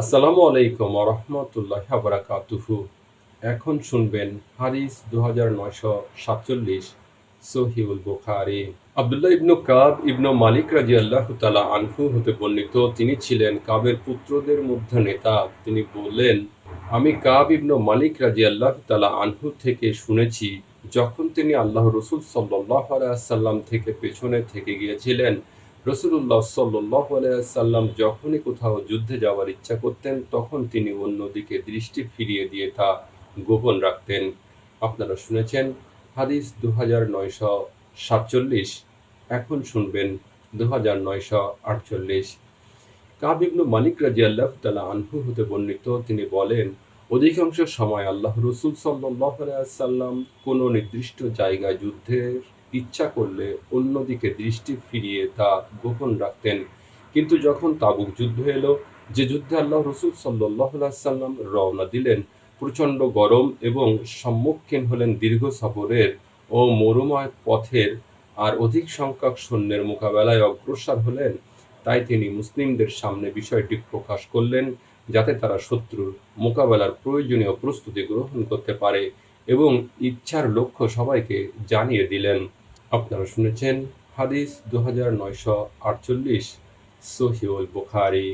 আসসালামু আলাইকুম রহমতুল্লাহ বারাকাতুহু। এখন শুনবেন হাদিস দু হাজার নয়শো সাতচল্লিশ সহিউল বুখারি। আবদুল্লাহ ইবনু কাব ইবনু মালিক রাজি আল্লাহ তালা আনহু হতে বর্ণিত, তিনি ছিলেন কাবের পুত্রদের মধ্যে নেতা। তিনি বললেন, আমি কাব ইবনু মালিক রাজি আল্লাহ তালা আনহু থেকে শুনেছি, যখন তিনি আল্লাহ রসুল সাল্লাহ আলাইসাল্লাম থেকে পেছনে থেকে গিয়েছিলেন রসুল্লাহ সাল্লাহ সাল্লাম যখনই কোথাও যুদ্ধে যাওয়ার ইচ্ছা করতেন, তখন তিনি অন্যদিকে দৃষ্টি ফিরিয়ে দিয়ে তা গোপন রাখতেন। আপনারা শুনেছেন হাদিস দু হাজার নয়শো সাতচল্লিশ। এখন শুনবেন দু হাজার নয়শো আটচল্লিশ। কাবিবনু মালিক রাজি আল্লাহ তালা আনহু হতে বর্ণিত, তিনি বলেন, অধিকাংশ সময় আল্লাহ রসুল সাল্লাহ সাল্লাম কোনো নির্দিষ্ট জায়গায় যুদ্ধের ইচ্ছা করলে অন্যদিকে দৃষ্টি ফিরিয়ে তা গোপন রাখতেন। কিন্তু যখন তাবুক যুদ্ধ এলো, যে যুদ্ধে আল্লাহ রসুল সাল্লাম রওনা দিলেন, প্রচণ্ড গরম এবং সম্মুখীন হলেন দীর্ঘ সফরের ও মরুময় পথের আর অধিক সংখ্যক সৈন্যের মোকাবেলায় অগ্রসর হলেন, তাই তিনি মুসলিমদের সামনে বিষয়টি প্রকাশ করলেন যাতে তারা শত্রুর মোকাবেলার প্রয়োজনীয় প্রস্তুতি গ্রহণ করতে পারে এবং ইচ্ছার লক্ষ্য সবাইকে জানিয়ে দিলেন। আপনারা শুনেছেন হাদিস দু হাজার নয়শো আটচল্লিশ সহিউল বুখারি।